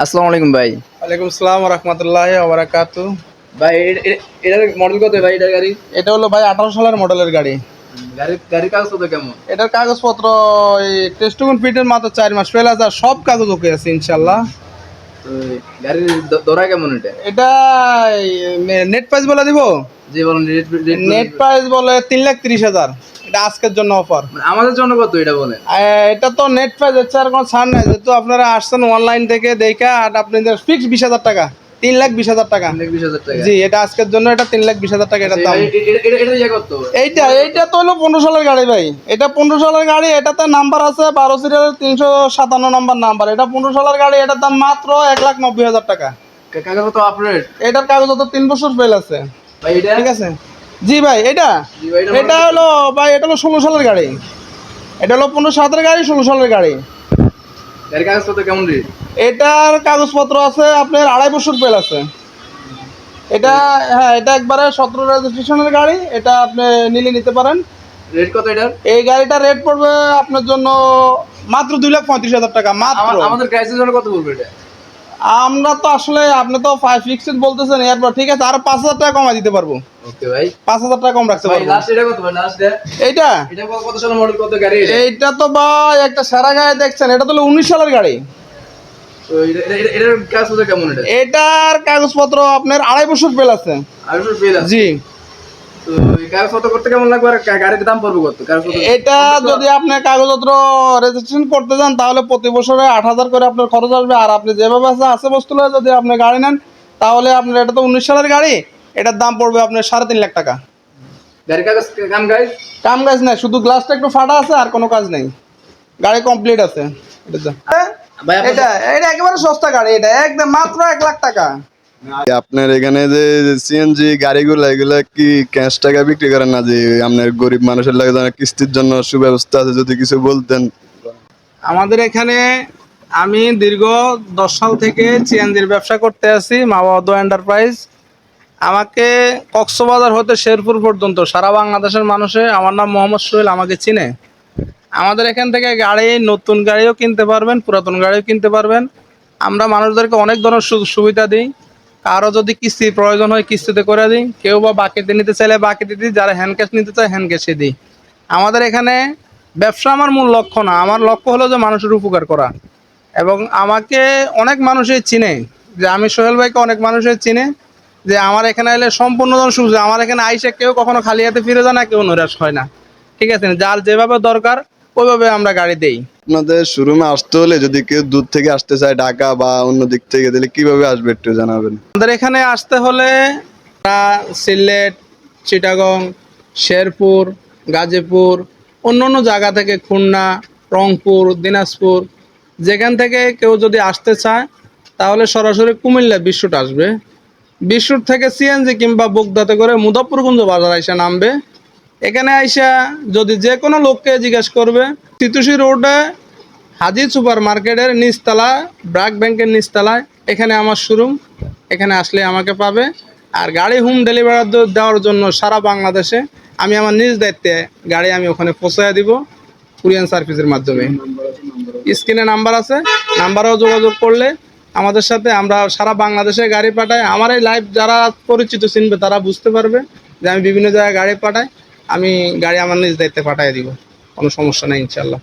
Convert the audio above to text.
আসসালামু আলাইকুম ভাই। ওয়ালাইকুম আসসালাম রহমতুল্লাহ ওবরাকাত ভাই এটার মডেল কত ভাই এটার গাড়ি? এটা হলো ভাই আঠারো সালের মডেলের গাড়ি। গাড়ি গাড়ির কাগজ কত কেমন? এটার কাগজপত্র এই টেস্টুকুন ফিটের মাত্র চার মাস। ফেল আছে সব কাগজ ওকে আছে ইনশাল্লাহ গাড়ির দ- দরা কেমন এটা? এটা নেট প্রাইস বলে দিব? যে বলেন নেট প্রাইস বলে তিন লাখ তিরিশ হাজার। এটা আজকের জন্য অফার মানে আমাদের জন্য কত এটা বলেন? এটা তো নেট প্রাইস হচ্ছে আর কোনো ছাড় নাই। যেহেতু আপনারা আসছেন অনলাইন থেকে দেখা আর আপনাদের ফিক্স বিশ হাজার টাকা তিন লাখ বিশ হাজার টাকা। জি এটা আজকের জন্য এটা তিন লাখ বিশ হাজার টাকা দাম। এ- এটা এটা ইয়ে এইটা এইটা তো হলো পনেরো সালের গাড়ি ভাই। এটা পনেরো সালের গাড়ি এটাতে নাম্বার আছে বারো সিরিয়ালের তিনশো সাতান্ন নাম্বার নাম্বার এটা পনেরো সালের গাড়ি এটার দাম মাত্র এক লাখ নব্বই হাজার টাকা। কাগজ আপডেট এটার কাগজ তো তিন বছর ফেল আছে। ভাই এটা? ঠিক আছে। জি ভাই এটা? এটা হলো ভাই এটা হলো ষোলো সালের গাড়ি। এটা হলো পনেরো সাতের গাড়ি ষোলো সালের গাড়ি। কেমন রেট এটার কাগজপত্র আছে আপনার আড়াই বছর ফেল আছে। এটা হ্যাঁ এটা একবারে সতেরো রেজিস্ট্রেশনের গাড়ি এটা আপনি নিলে নিতে পারেন। রেট কত এটার? এই গাড়িটা রেট পড়বে আপনার জন্য মাত্র দুই লাখ পঁয়ত্রিশ হাজার টাকা মাত্র। আমা- আমাদের ক্রাইসিস কত পড়বে এটা? আমরা তো আসলে আপনি তো ফাইভ ফিক্সড বলতেছেন এরপর ঠিক আছে আরও পাঁচ হাজার টাকা কমাই দিতে পারব। পাঁচ হাজার টাকা কম রাখতে পারব। এইটা? এইটা তো ভাই একটা সেরা গাড়ি দেখছেন এটা তো উনিশ সালের গাড়ি। এটার কাগজপত্র আপনার আড়াই বছর পেল আছে? জি। এটা যদি আপনি কাগজপত্র রেজিস্ট্রেশন করতে যান তাহলে প্রতি বছরে আট হাজার করে আপনার খরচ আসবে। আর আপনি যেভাবে আছে আছে বস্তু যদি আপনি গাড়ি নেন তাহলে আপনার এটা তো উনিশ সালের গাড়ি এটার দাম পড়বে আপনার সাড়ে তিন লাখ টাকা। কাম কাজ নাই শুধু গ্লাসটা একটু ফাটা আছে আর কোনো কাজ নেই। গাড়ি কমপ্লিট আছে। এটা এটা একেবারে সস্তা গাড়ি এটা একদম মাত্র এক লাখ টাকা। আপনার এখানে যে সিএনজি গাড়িগুলো, এগুলো কি ক্যাশ টাকা বিক্রি করেন না যে আপনার গরিব মানুষের লাগে যেন কিস্তির জন্য সুব্যবস্থা আছে, যদি কিছু বলতেন? আমাদের এখানে আমি দীর্ঘ দশ সাল থেকে সিএনজির ব্যবসা করতে আছি মা বাবা এন্টারপ্রাইজ আমাকে কক্সবাজার হতে শেরপুর পর্যন্ত, সারা বাংলাদেশের মানুষে, আমার নাম মোহাম্মদ সোহেল, আমাকে চিনে। আমাদের এখান থেকে গাড়ি, নতুন গাড়িও কিনতে পারবেন, পুরাতন গাড়িও কিনতে পারবেন। আমরা মানুষদেরকে অনেক ধরনের সুযোগ সুবিধা দিই। কারও যদি কিস্তি প্রয়োজন হয় কিস্তিতে করে দিই। কেউ বা বাকিতে নিতে চাইলে বাকিতে দিই, যারা হ্যান্ড ক্যাশ নিতে চায় হ্যান্ড ক্যাশে দিই। আমাদের এখানে ব্যবসা আমার মূল লক্ষ্য না, আমার লক্ষ্য হলো যে মানুষের উপকার করা। এবং আমাকে অনেক মানুষই চিনে, যে আমি সোহেল ভাইকে অনেক মানুষই চিনে, যে আমার এখানে এলে সম্পূর্ণ সুবিধা আমার এখানে আইসে কেউ কখনো খালি হাতে ফিরে যায় না, কেউ নৈরাশ হয় না। ঠিক আছে, যার যেভাবে দরকার, ওইভাবে আমরা গাড়ি দেই। আপনাদের শোরুমে আসতে হলে যদি কেউ দূর থেকে আসতে চায় ঢাকা বা অন্য দিক থেকে, তাহলে কীভাবে আসবে একটু জানাবেন? আমাদের এখানে আসতে হলে সিলেট, চিটাগং, শেরপুর, গাজীপুর, অন্য অন্য জায়গা থেকে খুলনা, রংপুর, দিনাজপুর, যেখান থেকে কেউ যদি আসতে চায়, তাহলে সরাসরি কুমিল্লা বিশ্বট আসবে। বিশ্বট থেকে সিএনজি কিংবা বুকদাতে করে মুজফরগঞ্জ বাজার আইসা নামবে। এখানে আইসা যদি যে কোনো লোককে জিজ্ঞেস করবে, তিতুসি রোডে হাজি সুপার মার্কেটের নিচতলা ব্রাক ব্যাংকের নিচতলায়, এখানে আমার শোরুম, এখানে আসলে আমাকে পাবে। আর গাড়ি হোম ডেলিভারি দেওয়ার জন্য সারা বাংলাদেশে আমি আমার নিজ দায়িত্বে গাড়ি আমি ওখানে পৌঁছায় দিব কুরিয়ান সার্ভিসের মাধ্যমে। স্ক্রিনে নাম্বার আছে, নাম্বারেও যোগাযোগ করলে আমাদের সাথে আমরা সারা বাংলাদেশে গাড়ি পাঠাই। আমার এই লাইভ যারা পরিচিত চিনবে তারা বুঝতে পারবে যে আমি বিভিন্ন জায়গায় গাড়ি পাঠাই, আমি গাড়ি আমার নিজ দায়িত্বে পাঠিয়ে দিব। কোনো সমস্যা নেই ইনশাল্লাহ